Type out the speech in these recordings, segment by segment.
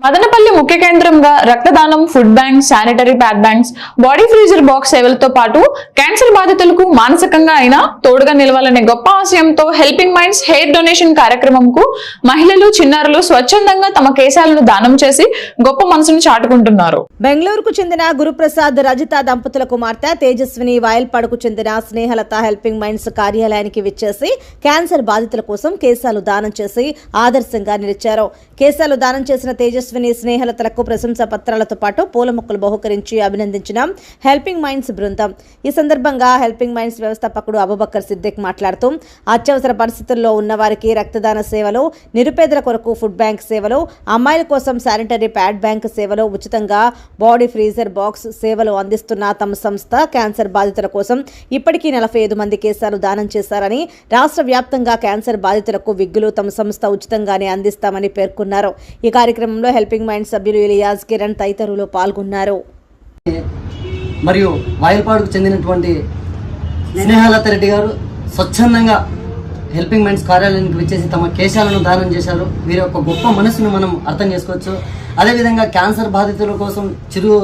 మదనపల్లి ముఖ్య కేంద్రంగా రక్తదానం food bank sanitary pad banks body freezer box సేవలతో పాటు క్యాన్సర్ బాధితులకు మానసికంగా అయినా తోడుగా నిలవాలనే గొప్ప ఆశయంతో హెల్పింగ్ మైండ్స్ హెయిర్ డొనేషన్ కార్యక్రమంకు మహిళలు చిన్నారులు స్వచ్ఛందంగా తమ కేశాలను దానం చేసి గొప్ప మనసును చాటుకుంటున్నారు. బెంగళూరుకు చెందిన గురుప్రసాద్ రజిత దంపతుల కుమార్తె తేజస్విని వాయల్పాడుకు చెందిన స్నేహలత హెల్పింగ్ మైండ్స్ కార్యాలయానికి విచ్చేసి క్యాన్సర్ బాధితుల కోసం కేశాలు దానం చేసి ఆదర్శంగా నిలిచారు. కేశాలు దానం చేసిన తేజస్ తేజస్విని స్నేహలతలకు ప్రశంసా పత్రాలతో పాటు పూల మొక్కలు బహుకరించి అభినందించిన హెల్పింగ్ మైండ్స్ బృందం. ఈ సందర్భంగా హెల్పింగ్ మైండ్స్ వ్యవస్థాపకుడు అబుబక్కర్ సిద్దిక్ మాట్లాడుతూ అత్యవసర పరిస్థితుల్లో ఉన్న వారికి రక్తదాన సేవలు నిరుపేదల కొరకు ఫుడ్ బ్యాంక్ సేవలు అమ్మాయిల కోసం శానిటరీ ప్యాడ్ బ్యాంక్ సేవలు ఉచితంగా బాడీ ఫ్రీజర్ బాక్స్ సేవలు అందిస్తున్న తమ సంస్థ క్యాన్సర్ బాధితుల కోసం ఇప్పటికీ నలభై ఐదు మంది కేసాలు దానం చేశారని రాష్ట్ర వ్యాప్తంగా క్యాన్సర్ బాధితులకు విగ్గులు తమ సంస్థ ఉచితంగానే అందిస్తామని పేర్కొన్నారు. ఈ కార్యక్రమంలో హెల్పింగ్ మైండ్ సభ్యులు ఇలియాజ్ కిరణ్ తదితరులు పాల్గొన్నారు. మరియు వాయుపాడుకు చెందినటువంటి స్నేహలత రెడ్డి గారు స్వచ్ఛందంగా హెల్పింగ్ మైండ్స్ కార్యాలయానికి విచ్చేసి తమ కేశాలను దానం చేశారు. వీరి యొక్క గొప్ప మనసును మనం అర్థం చేసుకోవచ్చు. అదేవిధంగా క్యాన్సర్ బాధితుల కోసం చిరు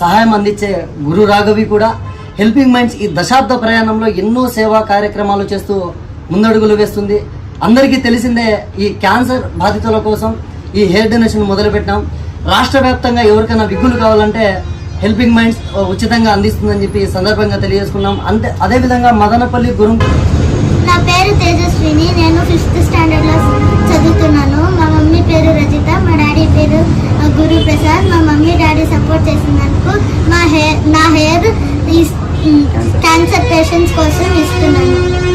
సహాయం అందించే గురు రాఘవి కూడా హెల్పింగ్ మైండ్స్ ఈ దశాబ్ద ప్రయాణంలో ఎన్నో సేవా కార్యక్రమాలు చేస్తూ ముందడుగులు వేస్తుంది. అందరికీ తెలిసిందే ఈ క్యాన్సర్ బాధితుల కోసం ఈ హెయిర్ డొనేషన్ మొదలుపెట్టాం. రాష్ట్ర వ్యాప్తంగా ఎవరికైనా విగ్గులు కావాలంటే హెల్పింగ్ మైండ్స్ ఉచితంగా అందిస్తుందని చెప్పి సందర్భంగా తెలియజేసుకున్నాం. అంతే అదేవిధంగా మదనపల్లి గురు నా పేరు తేజస్విని నేను ఫిఫ్త్ స్టాండర్డ్లో చదువుతున్నాను. మా మమ్మీ పేరు రజిత మా డాడీ పేరు గురు ప్రసాద్ మా మమ్మీ డాడీ సపోర్ట్ చేసినందుకు మా హెయిర్ నా హెయిర్ క్యాన్సర్ పేషెంట్స్ కోసం ఇస్తున్నాను.